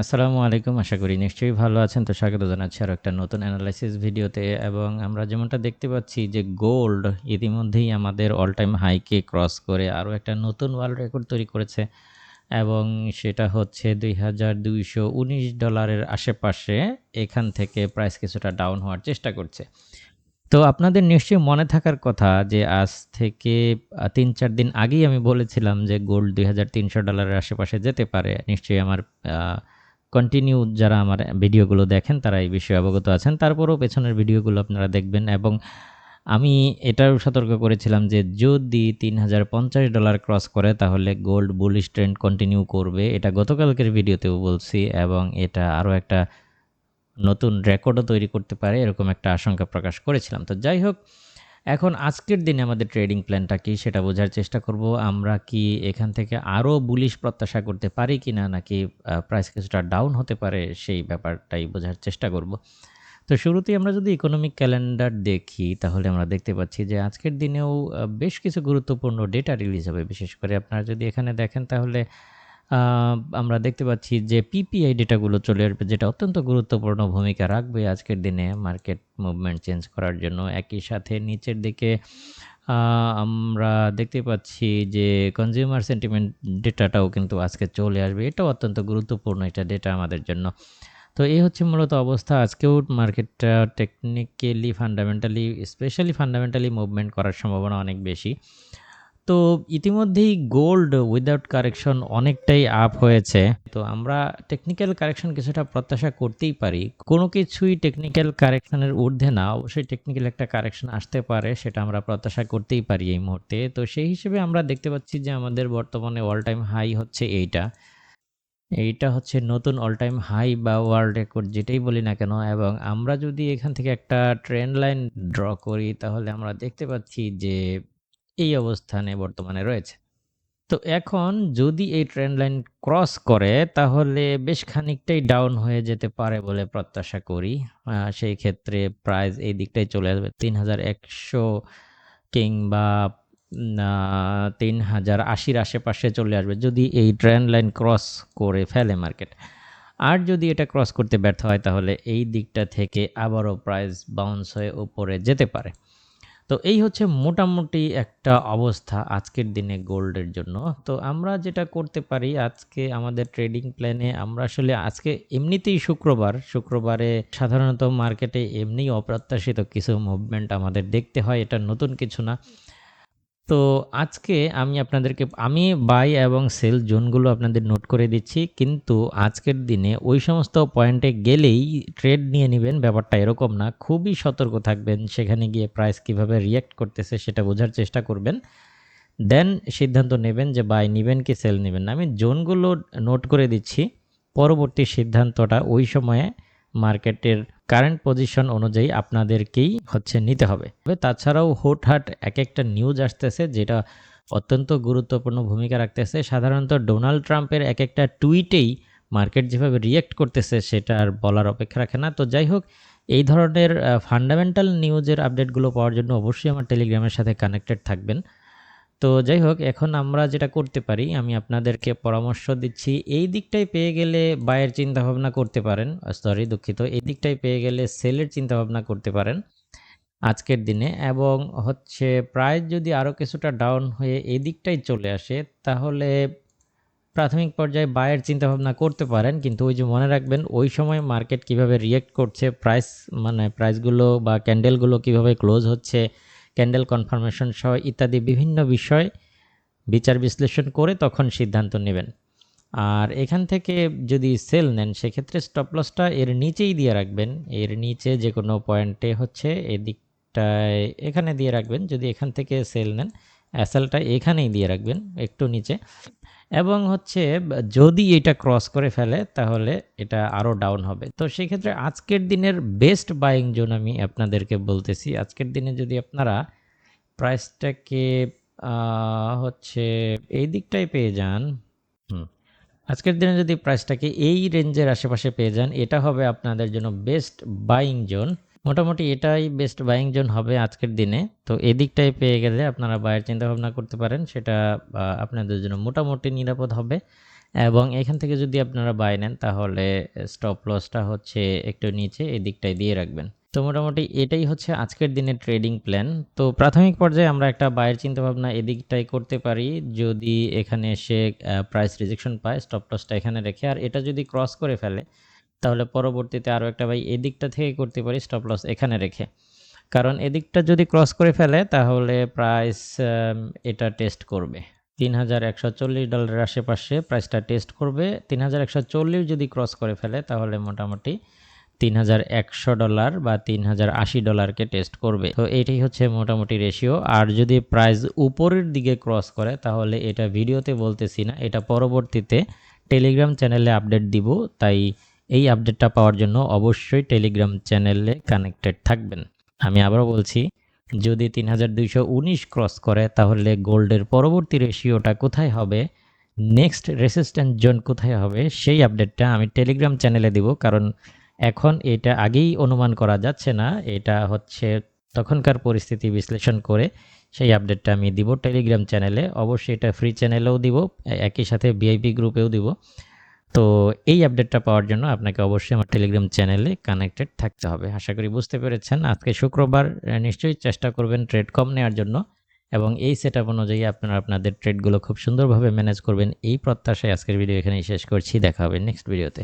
আসসালামু আলাইকুম, আশা করি নিশ্চয়ই ভালো আছেন। তো স্বাগত জানাচ্ছি আরও একটা নতুন অ্যানালাইসিস ভিডিওতে এবং আমরা যেমনটা দেখতে পাচ্ছি যে গোল্ড ইতিমধ্যেই আমাদের অল টাইম হাইকে ক্রস করে আরও একটা নতুন ওয়ার্ল্ড রেকর্ড তৈরি করেছে এবং সেটা হচ্ছে দুই হাজার দুইশো উনিশ ডলারের আশেপাশে এখান থেকে প্রাইস কিছুটা ডাউন হওয়ার চেষ্টা করছে। তো আপনাদের নিশ্চয়ই মনে থাকার কথা যে আজ থেকে তিন চার দিন আগেই আমি বলেছিলাম যে গোল্ড দুই হাজার তিনশো ডলারের আশেপাশে যেতে পারে। নিশ্চয়ই আমার কন্টিনিউ যারা আমার ভিডিওগুলো দেখেন, তারা এই বিষয়ে অবগত আছেন। তারপরেও পেছনের ভিডিওগুলো আপনারা দেখবেন এবং আমি এটাও সতর্ক করেছিলাম যে যদি তিন হাজার পঞ্চাশ ডলার ক্রস করে, তাহলে গোল্ড বুলিশ ট্রেন্ড কন্টিনিউ করবে। এটা গতকালকের ভিডিওতেও বলছি এবং এটা আরও একটা নতুন রেকর্ডও তৈরি করতে পারে, এরকম একটা আশঙ্কা প্রকাশ করেছিলাম। তো যাই হোক এখন আজকের দিনে আমাদের ট্রেডিং প্ল্যানটা কি সেটা বোঝার চেষ্টা করব। আমরা কি এখান থেকে আরও বুলিশ প্রত্যাশা করতে পারি কি না নাকি প্রাইস কিছুটা ডাউন হতে পারে সেই ব্যাপারটাই বোঝার চেষ্টা করব। তো শুরুতেই আমরা যদি ইকোনমিক ক্যালেন্ডার দেখি, তাহলে আমরা দেখতে পাচ্ছি যে আজকের দিনেও বেশ কিছু গুরুত্বপূর্ণ ডেটা রিলিজ হবে। বিশেষ করে আপনারা যদি এখানে দেখেন, তাহলে আমরা দেখতে পাচ্ছি যে পিপিআই ডেটাগুলো চলে আসবে, যেটা অত্যন্ত গুরুত্বপূর্ণ ভূমিকা রাখবে আজকের দিনে মার্কেট মুভমেন্ট চেঞ্জ করার জন্য। একই সাথে নিচের দিকে আমরা দেখতে পাচ্ছি যে কনজিউমার সেন্টিমেন্ট ডেটাটাও কিন্তু আজকে চলে আসবে। এটাও অত্যন্ত গুরুত্বপূর্ণ এটা ডেটা আমাদের জন্য। তো এই হচ্ছে মূলত অবস্থা। আজকেও মার্কেটটা technically fundamentally specially fundamentally movement করার সম্ভাবনা অনেক বেশি। তো ইতিমধ্যেই গোল্ড উইদাউট কারেকশন অনেকটাই আপ হয়েছে। তো আমরা টেকনিক্যাল কারেকশন কিছুটা প্রত্যাশা করতেই পারি। কোনো কিছুই টেকনিক্যাল কারেকশনের ঊর্ধ্বে না, অবশ্যই টেকনিক্যাল একটা কারেকশন আসতে পারে, সেটা আমরা প্রত্যাশা করতেই পারি এই মুহূর্তে। তো সেই হিসেবে আমরা দেখতে পাচ্ছি যে আমাদের বর্তমানে অল টাইম হাই হচ্ছে এইটা। এইটা হচ্ছে নতুন অল টাইম হাই বা ওয়ার্ল্ড রেকর্ড যেটাই বলি না কেন, এবং আমরা যদি এখান থেকে একটা ট্রেন্ড লাইন ড্র করি, তাহলে আমরা দেখতে পাচ্ছি যে এই অবস্থানে বর্তমানে রয়েছে। তো এখন যদি এই ট্রেন্ড লাইন ক্রস করে, তাহলে বেশ খানিকটাই ডাউন হয়ে যেতে পারে বলে প্রত্যাশা করি। সেই ক্ষেত্রে প্রাইস এই দিকটাই চলে আসবে। তিন হাজার একশো কিংবা তিন হাজার আশির আশেপাশে চলে আসবে যদি এই ট্রেন্ড লাইন ক্রস করে ফেলে মার্কেট আর যদি এটা ক্রস করতে ব্যর্থ হয়, তাহলে এই দিকটা থেকে আবারও প্রাইস বাউন্স হয়ে উপরে যেতে পারে। তো এই হচ্ছে মোটামুটি একটা অবস্থা আজকের দিনে গোল্ডের জন্য। তো আমরা যেটা করতে পারি আজকে আমাদের ট্রেডিং প্ল্যানে আমরা আসলে আজকে এমনিতেই শুক্রবার, শুক্রবারে সাধারণত মার্কেটে এমনি অপ্রত্যাশিত কিছু মুভমেন্ট আমাদের দেখতে হয়, এটা নতুন কিছু না। তো আজকে আমি আপনাদেরকে, আমি বাই এবং সেল জোনগুলো আপনাদের নোট করে দিচ্ছি, কিন্তু আজকের দিনে ওই সমস্ত পয়েন্টে গেলেই ট্রেড নিয়ে নেবেন, ব্যাপারটা এরকম না। খুবই সতর্ক থাকবেন, সেখানে গিয়ে প্রাইস কীভাবে রিয়্যাক্ট করতেছে সেটা বোঝার চেষ্টা করবেন। দেন সিদ্ধান্ত নেবেন যে বাই নেবেন কি সেল নেবেন আমি জোনগুলো নোট করে দিচ্ছি, পরবর্তী সিদ্ধান্তটা ওই সময়ে মার্কেটের কারেন্ট পজিশন অনুযায়ী আপনাদেরকেই হচ্ছে নিতে হবে। তবে তাছাড়াও হুটহাট এক একটা নিউজ আসতেছে যেটা অত্যন্ত গুরুত্বপূর্ণ ভূমিকা রাখতেছে। সাধারণত ডোনাল্ড ট্রাম্পের এক একটা টুইটেই মার্কেট যেভাবে রিয়েক্ট করতেছে সেটা আর বলার অপেক্ষা রাখে না। তো যাই হোক, এই ধরনের ফান্ডামেন্টাল নিউজের আপডেটগুলো পাওয়ার জন্য অবশ্যই আমার টেলিগ্রামের সাথে কানেক্টেড থাকবেন। তো যাই হোক, এখন আমরা যেটা করতে পারি, আমি আপনাদেরকে পরামর্শ দিচ্ছি, এই দিকটাই পেয়ে গেলে বায়ের চিন্তা ভাবনা করতে পারেন সরি দুঃখিত, এই দিকটাই পেয়ে গেলে সেলের চিন্তা ভাবনা করতে পারেন আজকের দিনে এবং হচ্ছে প্রাইস যদি আরও কিছুটা ডাউন হয়ে এই দিকটাই চলে আসে, তাহলে প্রাথমিক পর্যায়ে বায়ের চিন্তা ভাবনা করতে পারেন, কিন্তু ওই যে মনে রাখবেন, ওই সময় মার্কেট কীভাবে রিয়েক্ট করছে প্রাইস মানে প্রাইসগুলো বা ক্যান্ডেলগুলো কীভাবে ক্লোজ হচ্ছে ক্যান্ডেল কনফার্মেশন সহ ইত্যাদি বিভিন্ন বিষয় বিচার বিশ্লেষণ করে তখন সিদ্ধান্ত নেবেন। আর এখান থেকে যদি সেল নেন, সেক্ষেত্রে স্টপ লসটা এর নিচেই দিয়ে রাখবেন। এর নিচে যে কোনো পয়েন্টে হচ্ছে এদিকটায় এখানে দিয়ে রাখবেন। যদি এখান থেকে সেল নেন অ্যাসেলটা এখানেই দিয়ে রাখবেন, একটু নিচে। এবং হচ্ছে, যদি এটা ক্রস করে ফেলে, তাহলে এটা আরও ডাউন হবে। তো সেক্ষেত্রে আজকের দিনের বেস্ট বাইং জোন আমি আপনাদেরকে বলতেছি। আজকের দিনে যদি আপনারা প্রাইসটাকে হচ্ছে এই দিকটাই পেয়ে যান আজকের দিনে যদি প্রাইসটাকে এই রেঞ্জের আশেপাশে পেয়ে যান, এটা হবে আপনাদের জন্য বেস্ট বাইং জোন মোটামুটি এটাই বেস্ট বাইং জোন হবে আজকের দিনে। তো এদিকটাই পেয়ে গেলে আপনারা বাইয়ের চিন্তা ভাবনা করতে পারেন, সেটা আপনাদের জন্য মোটামুটি নিরাপদ হবে। এবং এখান থেকে যদি আপনারা বাই নেন, তাহলে স্টপ লসটা হচ্ছে একটু নিচে এই দিকটায় দিয়ে রাখবেন। তো মোটামুটি এটাই হচ্ছে আজকের দিনের ট্রেডিং প্ল্যান তো প্রাথমিক পর্যায়ে আমরা একটা বায়ের চিন্তাভাবনা এদিকটাই করতে পারি, যদি এখানে এসে প্রাইস রিজেকশন পায় স্টপ লসটা এখানে রেখে। আর এটা যদি ক্রস করে ফেলে তাহলে পরবর্তীতে আরও একটা বাই এদিকটা থেকে করতে পারি স্টপ লস এখানে রেখে। কারণ এদিকটা যদি ক্রস করে ফেলে, তাহলে প্রাইস এটা টেস্ট করবে। তিন হাজার একশো চল্লিশ ডলারের আশেপাশে প্রাইসটা টেস্ট করবে। তিন হাজার একশো চল্লিশ যদি ক্রস করে ফেলে, তাহলে মোটামুটি তিন হাজার একশো ডলার বা তিন হাজার আশি ডলারকে টেস্ট করবে। তো এটাই হচ্ছে মোটামুটি রেশিও আর যদি প্রাইস উপরের দিকে ক্রস করে, তাহলে এটা ভিডিওতে বলতেছি না, এটা পরবর্তীতে টেলিগ্রাম চ্যানেলে আপডেট দিব। তাই এই আপডেটটা পাওয়ার জন্য অবশ্যই টেলিগ্রাম চ্যানেলে কানেক্টেড থাকবেন। আমি আবারও বলছি, যদি তিন হাজার দুইশো উনিশ ক্রস করে, তাহলে গোল্ডের পরবর্তী রেশিওটা কোথায় হবে? নেক্সট রেসিস্ট্যান্ট জোন কোথায় হবে? সেই আপডেটটা আমি টেলিগ্রাম চ্যানেলে দিব, কারণ এখন এটা আগেই অনুমান করা যাচ্ছে না। এটা হচ্ছে তখনকার পরিস্থিতি বিশ্লেষণ করে সেই আপডেটটা আমি দিব টেলিগ্রাম চ্যানেলে অবশ্যই এটা ফ্রি চ্যানেলেও দিব একই সাথে ভিআইপি গ্রুপেও দিব। তো এই আপডেটটা পাওয়ার জন্য আপনাকে অবশ্যই আমার টেলিগ্রাম চ্যানেলে কানেক্টেড থাকতে হবে। আশা করি বুঝতে পেরেছেন। আজকে শুক্রবার নিশ্চয়ই চেষ্টা করবেন ট্রেড কম নেওয়ার জন্য এবং এই সেট আপ অনুযায়ী আপনারা আপনাদের ট্রেডগুলো খুব সুন্দরভাবে ম্যানেজ করবেন। এই প্রত্যাশায় আজকের ভিডিও এখানেই শেষ করছি। দেখা হবে নেক্সট ভিডিওতে